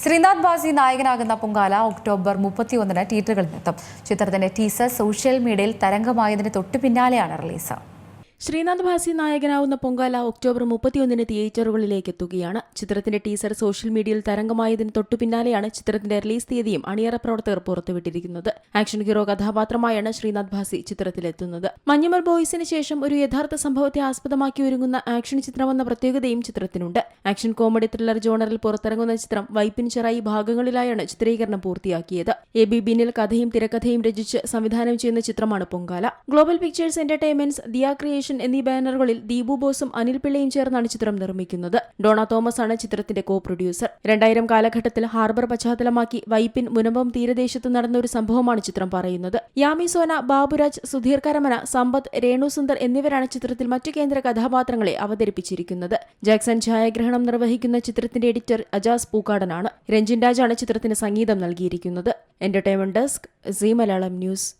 ശ്രീനാഥ് ബാസി നായകനാകുന്ന പൊങ്കാല ഒക്ടോബർ മുപ്പത്തി ഒന്നിന് തിയേറ്ററുകളിലെത്തും ചിത്രത്തിന്റെ ടീസർ സോഷ്യൽ മീഡിയയിൽ തരംഗമായതിന് തൊട്ടു പിന്നാലെയാണ് റിലീസ് ശ്രീനാഥ് ഭാസി നായകനാവുന്ന പൊങ്കാല ഒക്ടോബർ മുപ്പത്തിയൊന്നിന് തിയേറ്ററുകളിലേക്ക് എത്തുകയാണ് ചിത്രത്തിന്റെ ടീസർ സോഷ്യൽ മീഡിയയിൽ തരംഗമായതിന് തൊട്ടു പിന്നാലെയാണ് ചിത്രത്തിന്റെ റിലീസ് തീയതിയും അണിയറ പ്രവർത്തകർ പുറത്തുവിട്ടിരിക്കുന്നത്. ആക്ഷൻ ഹീറോ കഥാപാത്രമായാണ് ശ്രീനാഥ് ഭാസി ചിത്രത്തിലെത്തുന്നത്. മഞ്ഞുമൽ ബോയ്സിന് ശേഷം ഒരു യഥാർത്ഥ സംഭവത്തെ ആസ്പദമാക്കി ഒരുങ്ങുന്ന ആക്ഷൻ ചിത്രമെന്ന പ്രത്യേകതയും ചിത്രത്തിനുണ്ട്. ആക്ഷൻ കോമഡി ത്രില്ലർ ജോണറിൽ പുറത്തിറങ്ങുന്ന ചിത്രം വൈപ്പിൻ ചെറായി ഭാഗങ്ങളിലായാണ് ചിത്രീകരണം പൂർത്തിയാക്കിയത്. എ ബി ബിനിൽ കഥയും തിരക്കഥയും രചിച്ച് സംവിധാനം ചെയ്യുന്ന ചിത്രമാണ് Pongala. Global pictures entertainments Diya creation എന്നീ ബാനറുകളിൽ ദീപു ബോസും അനിൽ പിള്ളയും ചേർന്നാണ് ചിത്രം നിർമ്മിക്കുന്നത്. ഡോണ തോമസ് ആണ് ചിത്രത്തിന്റെ കോ പ്രൊഡ്യൂസർ രണ്ടായിരം കാലഘട്ടത്തിൽ ഹാർബർ പശ്ചാത്തലമാക്കി വൈപ്പിൻ മുനമ്പം തീരദേശത്ത് നടന്ന ഒരു സംഭവമാണ് ചിത്രം പറയുന്നത്. യാമി സോന ബാബുരാജ് സുധീർ കരമന സമ്പത്ത് രേണു സുന്ദർ എന്നിവരാണ് ചിത്രത്തിൽ മറ്റു കേന്ദ്ര കഥാപാത്രങ്ങളെ അവതരിപ്പിച്ചിരിക്കുന്നത്. ജാക്സൺ ഛായാഗ്രഹണം നിർവഹിക്കുന്ന ചിത്രത്തിന്റെ എഡിറ്റർ അജാസ് പൂക്കാടനാണ്. രഞ്ജിൻ രാജാണ് ചിത്രത്തിന് സംഗീതം നൽകിയിരിക്കുന്നത്. Entertainment desk Zee Malayalam news.